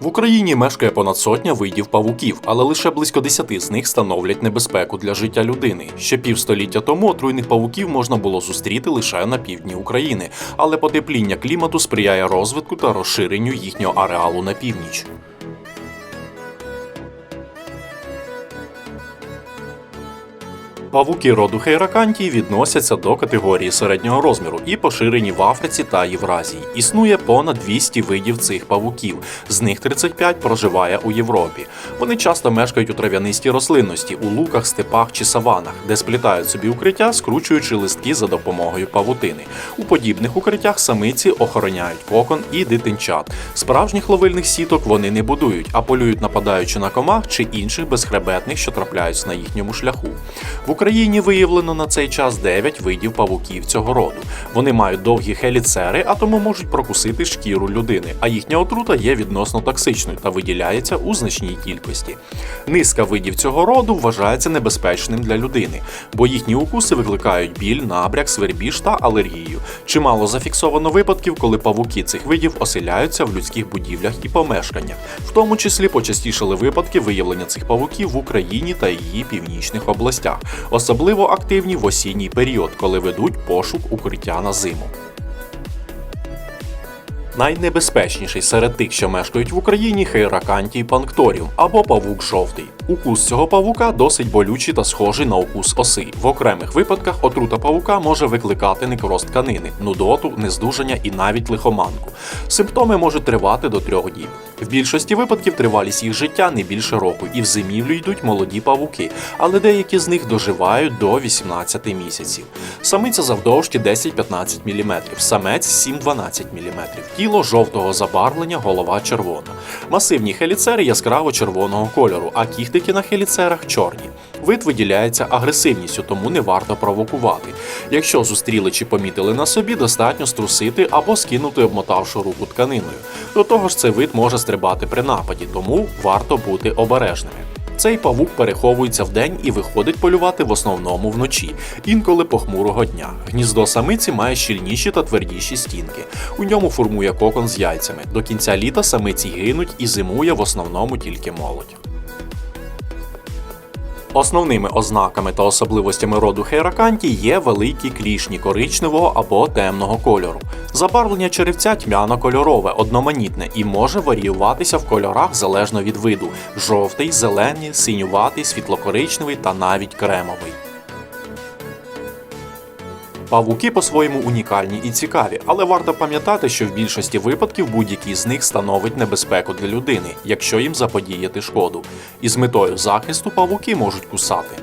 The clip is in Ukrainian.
В Україні мешкає понад сотня видів павуків, але лише близько десяти з них становлять небезпеку для життя людини. Ще півстоліття тому отруйних павуків можна було зустріти лише на півдні України, але потепління клімату сприяє розвитку та розширенню їхнього ареалу на північ. Павуки роду Хейракантії відносяться до категорії середнього розміру і поширені в Африці та Євразії. Існує понад 200 видів цих павуків, з них 35 проживає у Європі. Вони часто мешкають у трав'янистій рослинності, у луках, степах чи саванах, де сплітають собі укриття, скручуючи листки за допомогою павутини. У подібних укриттях самиці охороняють кокон і дитинчат. Справжніх ловильних сіток вони не будують, а полюють нападаючи на комах чи інших безхребетних, що трапляються на їхньому шляху. В Україні виявлено на цей час 9 видів павуків цього роду. Вони мають довгі хеліцери, а тому можуть прокусити шкіру людини, а їхня отрута є відносно токсичною та виділяється у значній кількості. Низка видів цього роду вважається небезпечним для людини, бо їхні укуси викликають біль, набряк, свербіж та алергію. Чимало зафіксовано випадків, коли павуки цих видів оселяються в людських будівлях і помешканнях. В тому числі почастішали випадки виявлення цих павуків в Україні та її північних областях, особливо активні в осінній період, коли ведуть пошук укриття на зиму. Найнебезпечніший серед тих, що мешкають в Україні, хейракантій панкторіум або павук жовтий. Укус цього павука досить болючий та схожий на укус оси. В окремих випадках отрута павука може викликати некроз тканини, нудоту, нездужання і навіть лихоманку. Симптоми можуть тривати до трьох діб. В більшості випадків тривалість їх життя не більше року, і в зимівлю йдуть молоді павуки, але деякі з них доживають до 18 місяців. Самиця завдовжки 10-15 мм, самець 7-12 мм. Тіло жовтого забарвлення, голова червона. Масивні хеліцери яскраво червоного кольору, а кіхтики на хеліцерах чорні. Вид виділяється агресивністю, тому не варто провокувати. Якщо зустріли чи помітили на собі, достатньо струсити або скинути, обмотавши руку тканиною. До того ж, цей вид може стрибати при нападі, тому варто бути обережними. Цей павук переховується вдень і виходить полювати в основному вночі, інколи похмурого дня. Гніздо самиці має щільніші та твердіші стінки. У ньому формує кокон з яйцями. До кінця літа самиці гинуть і зимує в основному тільки молодь. Основними ознаками та особливостями роду хейраканті є великі клішні коричневого або темного кольору. Забарвлення черевця тьмяно-кольорове, одноманітне і може варіюватися в кольорах залежно від виду: жовтий, зелений, синюватий, світлокоричневий та навіть кремовий. Павуки по-своєму унікальні і цікаві, але варто пам'ятати, що в більшості випадків будь-який з них становить небезпеку для людини, якщо їм заподіяти шкоду. І з метою захисту павуки можуть кусати.